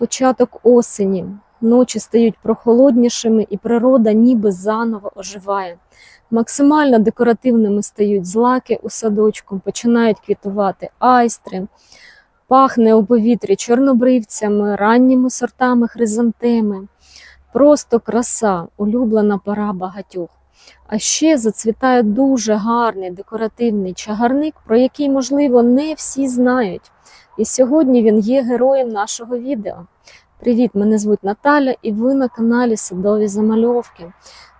Початок осені. Ночі стають прохолоднішими, і природа ніби заново оживає. Максимально декоративними стають злаки у садочку, починають квітувати айстри, пахне у повітрі чорнобривцями, ранніми сортами хризантеми. Просто краса, улюблена пора багатьох. А ще зацвітає дуже гарний декоративний чагарник, про який, можливо, не всі знають. І сьогодні він є героєм нашого відео. Привіт, мене звуть Наталя, і ви на каналі Садові Замальовки.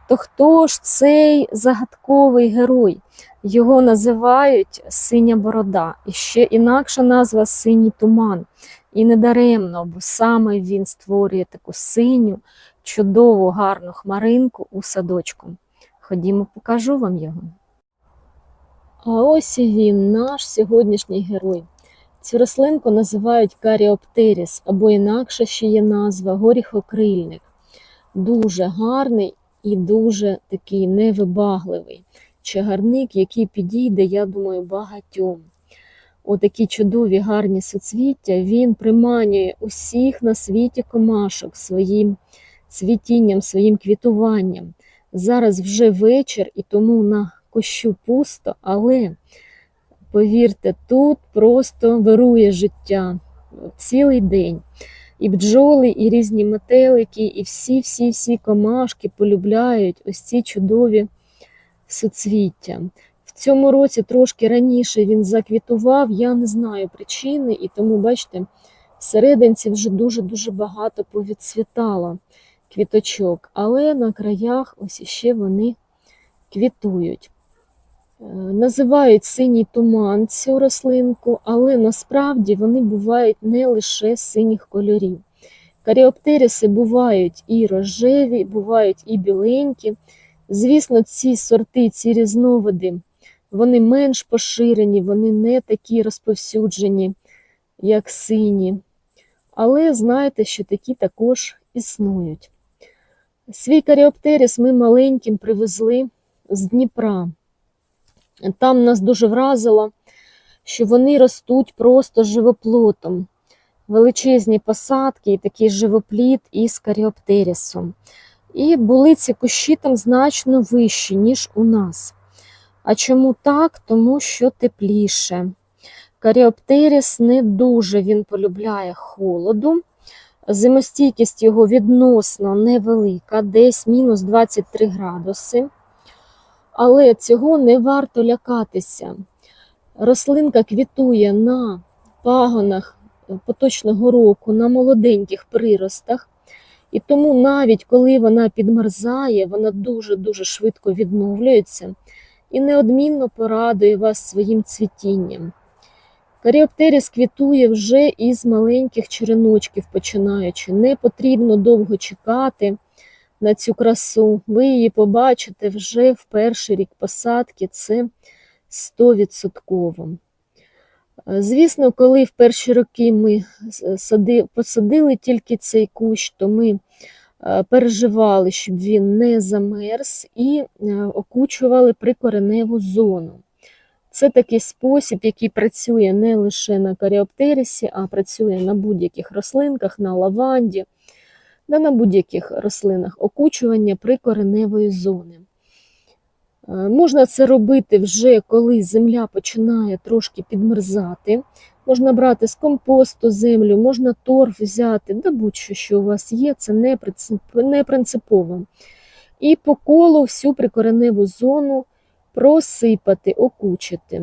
То хто ж цей загадковий герой? Його називають Синя Борода, і ще інакша назва Синій туман. І не даремно, бо саме він створює таку синю, чудову, гарну хмаринку у садочку. Ходімо, покажу вам його. А ось і він, наш сьогоднішній герой. Цю рослинку називають каріоптеріс, або інакше ще є назва горіхокрильник. Дуже гарний і дуже такий невибагливий чагарник, який підійде, я думаю, багатьом. Отакі чудові гарні суцвіття він приманює усіх на світі комашок своїм цвітінням, своїм квітуванням. Зараз вже вечір, і тому на кущу пусто, але повірте, тут просто вирує життя цілий день. І бджоли, і різні метелики, і всі-всі-всі комашки полюбляють ось ці чудові суцвіття. В цьому році трошки раніше він заквітував, я не знаю причини, і тому, бачите, всерединці вже дуже-дуже багато повідцвітало квіточок, але на краях ось іще вони квітують. Е, Називають синій туман цю рослинку, але насправді вони бувають не лише синіх кольорів. Каріоптеріси бувають і рожеві, бувають і біленькі. Звісно, ці сорти, ці різновиди, вони менш поширені, вони не такі розповсюджені, як сині. Але знаєте, що такі також існують. Свій каріоптеріс ми маленьким привезли з Дніпра. Там нас дуже вразило, що вони ростуть просто живоплотом. Величезні посадки і такий живопліт із каріоптерісом. І були ці кущі там значно вищі, ніж у нас. А чому так? Тому що тепліше. Каріоптеріс не дуже він полюбляє холоду. Зимостійкість його відносно невелика, десь мінус 23 градуси. Але цього не варто лякатися. Рослинка квітує на пагонах поточного року, на молоденьких приростах. І тому навіть коли вона підмерзає, вона дуже-дуже швидко відновлюється і неодмінно порадує вас своїм цвітінням. Каріоптеріс квітує вже із маленьких череночків починаючи. Не потрібно довго чекати на цю красу. Ви її побачите вже в перший рік посадки, це 100%. Звісно, коли в перші роки ми посадили тільки цей кущ, то ми переживали, щоб він не замерз, і окучували прикореневу зону. Це такий спосіб, який працює не лише на каріоптерісі, а працює на будь-яких рослинках, на лаванді, да на будь-яких рослинах окучування прикореневої зони. Можна це робити вже коли земля починає трошки підмерзати. Можна брати з компосту землю, можна торф взяти, да будь-що, що у вас є, це не принципово. І по колу всю прикореневу зону просипати, окучити.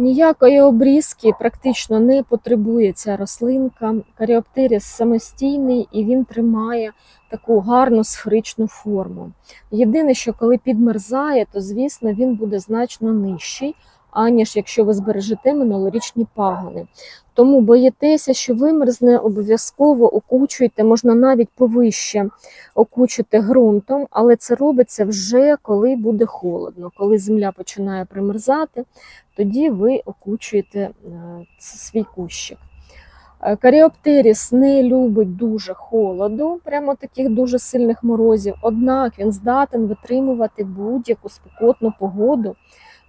Ніякої обрізки практично не потребує ця рослинка. Каріоптеріс самостійний і він тримає таку гарну сферичну форму. Єдине, що коли підмерзає, то звісно він буде значно нижчий, аніж якщо ви збережете минулорічні пагони. Тому боїтеся, що вимерзне, обов'язково окучуйте, можна навіть повище окучити ґрунтом, але це робиться вже коли буде холодно. Коли земля починає примерзати, тоді ви окучуєте свій кущик. Каріоптеріс не любить дуже холоду, прямо таких дуже сильних морозів, однак він здатен витримувати будь-яку спекотну погоду.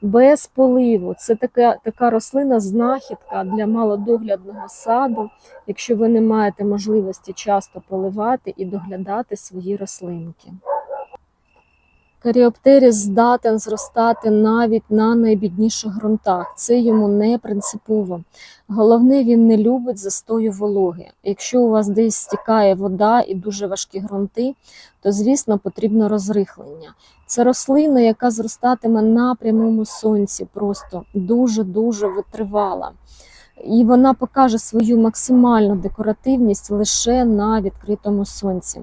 Без поливу. Це така, така рослина знахідка для малодоглядного саду, якщо ви не маєте можливості часто поливати і доглядати свої рослинки. Каріоптеріс здатен зростати навіть на найбідніших ґрунтах. Це йому не принципово. Головне, він не любить застою вологи. Якщо у вас десь стікає вода і дуже важкі ґрунти, то, звісно, потрібно розрихлення. Це рослина, яка зростатиме на прямому сонці, просто дуже-дуже витривала. І вона покаже свою максимальну декоративність лише на відкритому сонці.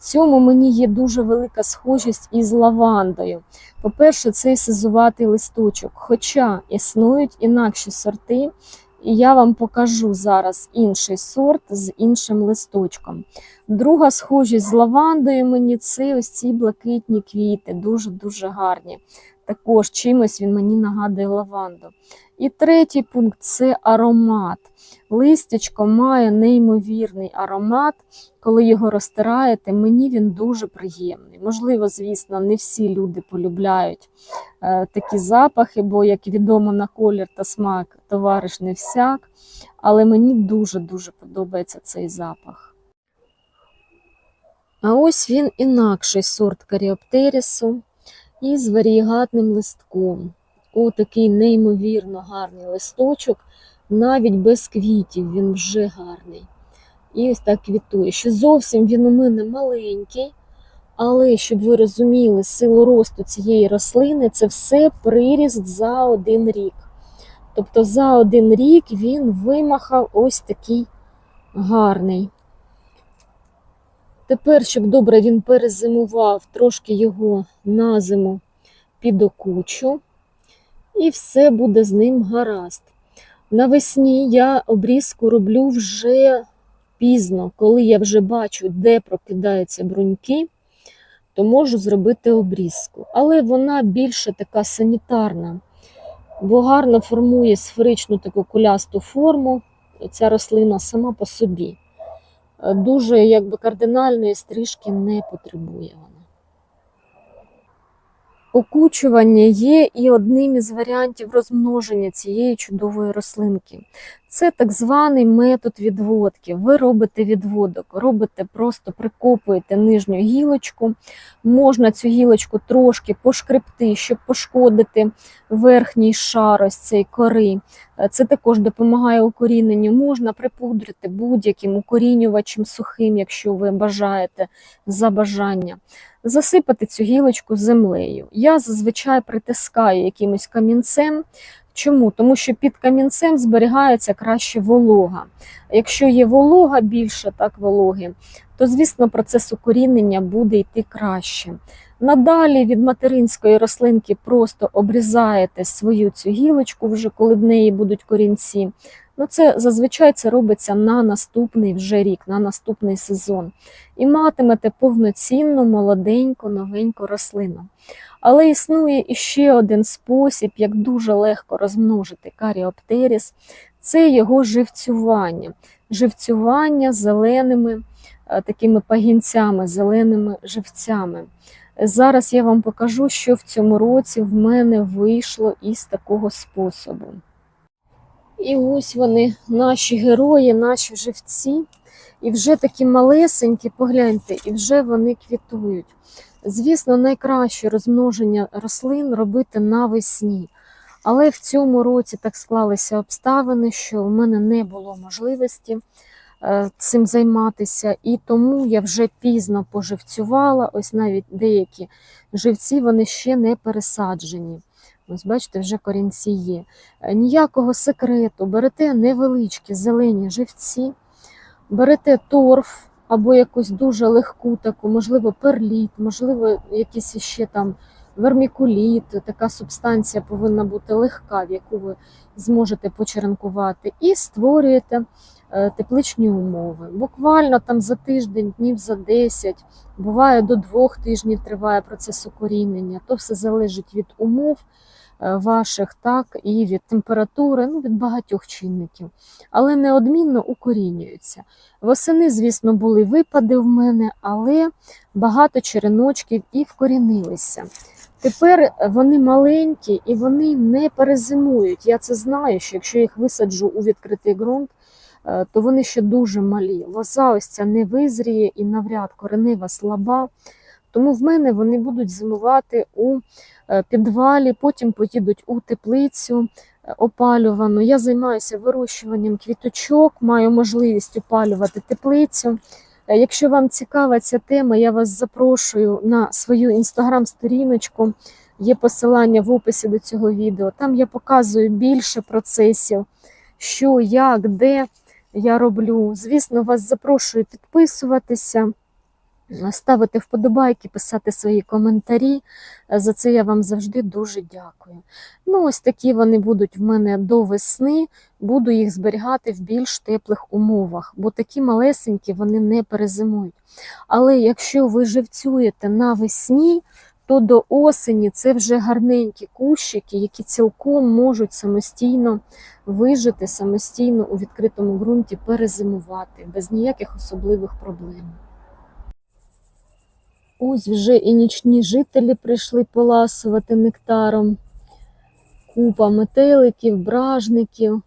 Цьому мені є дуже велика схожість із лавандою. По-перше, цей сизуватий листочок, хоча існують інакші сорти, і я вам покажу зараз інший сорт з іншим листочком. Друга схожість з лавандою мені це ось ці блакитні квіти, дуже-дуже гарні. Також чимось він мені нагадує лаванду. І третій пункт це аромат. Листячко має неймовірний аромат. Коли його розтираєте, мені він дуже приємний. Можливо, звісно, не всі люди полюбляють е, такі запахи, бо, як відомо, на колір та смак товариш не всяк. Але мені дуже-дуже подобається цей запах. А ось він інакший сорт каріоптерісу із варієгатним листком. О, такий неймовірно гарний листочок, навіть без квітів він вже гарний. І ось так квітує. Ще зовсім він у мене маленький, але щоб ви розуміли силу росту цієї рослини, це все приріст за один рік. Тобто за один рік він вимахав ось такий гарний. Тепер, щоб добре він перезимував, трошки його на зиму підокучу, і все буде з ним гаразд. Навесні я обрізку роблю вже пізно, коли я вже бачу, де прокидаються бруньки, то можу зробити обрізку. Але вона більше така санітарна, бо гарно формує сферичну таку кулясту форму. Ця рослина сама по собі. Дуже якби кардинальної стрижки не потребує. Окучування є і одним із варіантів розмноження цієї чудової рослинки. Це так званий метод відводки. Ви робите відводок, робите просто прикопуєте нижню гілочку. Можна цю гілочку трошки пошкребти, щоб пошкодити верхній шар ось цей кори. Це також допомагає укоріненню. Можна припудрити будь-яким укорінювачем сухим, якщо ви бажаєте за бажання. Засипати цю гілочку землею. Я зазвичай притискаю якимось камінцем. Чому? Тому що під камінцем зберігається краще волога. Якщо є волога більше, так вологи, то, звісно, процес укорінення буде йти краще. Надалі від материнської рослинки просто обрізаєте свою цю гілочку, вже коли в неї будуть корінці. Ну, це зазвичай це робиться на наступний вже рік, на наступний сезон. І матимете повноцінну, молоденьку, новеньку рослину. Але існує іще один спосіб, як дуже легко розмножити каріоптеріс це його живцювання. Живцювання зеленими такими пагінцями, зеленими живцями. Зараз я вам покажу, що в цьому році в мене вийшло із такого способу. І ось вони, наші герої, наші живці, і вже такі малесенькі, погляньте, і вже вони квітують. Звісно, найкраще розмноження рослин робити навесні. Але в цьому році так склалися обставини, що в мене не було можливості е, цим займатися, і тому я вже пізно поживцювала. Ось навіть деякі живці вони ще не пересаджені. Ось, бачите, вже корінці є. Е, Ніякого секрету, берете невеличкі зелені живці, берете торф або якусь дуже легку таку, можливо, перліт, можливо, якийсь ще там вермікуліт, така субстанція повинна бути легка, в яку ви зможете почеренкувати, і створюєте е, тепличні умови. Буквально там за тиждень, днів за 10, буває до двох тижнів триває процес укорінення. То все залежить від умов ваших, так, і від температури, ну, від багатьох чинників, але неодмінно укорінюються. Восени, звісно, були випади в мене, але багато череночків і вкорінилися. Тепер вони маленькі і вони не перезимують. Я це знаю, що якщо їх висаджу у відкритий ґрунт, е, то вони ще дуже малі. Лоза ось ця не визріє і навряд коренева слаба. Тому в мене вони будуть зимувати у е, підвалі, потім поїдуть у теплицю е, опалювану. Я займаюся вирощуванням квіточок, маю можливість опалювати теплицю. Е, Якщо вам цікава ця тема, я вас запрошую на свою інстаграм-сторіночку. Є посилання в описі до цього відео. Там я показую більше процесів, що, як, де я роблю. Звісно, вас запрошую підписуватися, ставити вподобайки, писати свої коментарі. Е, За це я вам завжди дуже дякую. Ну, ось такі вони будуть в мене до весни. Буду їх зберігати в більш теплих умовах, бо такі малесенькі вони не перезимують. Але якщо ви живцюєте навесні, то до осені це вже гарненькі кущики, які цілком можуть самостійно вижити, самостійно у відкритому ґрунті перезимувати без ніяких особливих проблем. Ось вже і нічні жителі прийшли поласувати нектаром. Купа метеликів, бражників.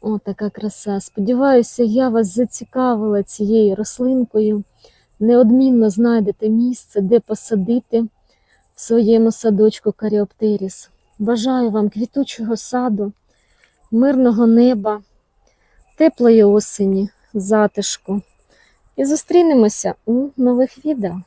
О, така краса. Сподіваюся, я вас зацікавила цією рослинкою. Неодмінно знайдете місце, де посадити в своєму садочку каріоптеріс. Бажаю вам квітучого саду, мирного неба, теплої осені, затишку. І зустрінемося у нових відео.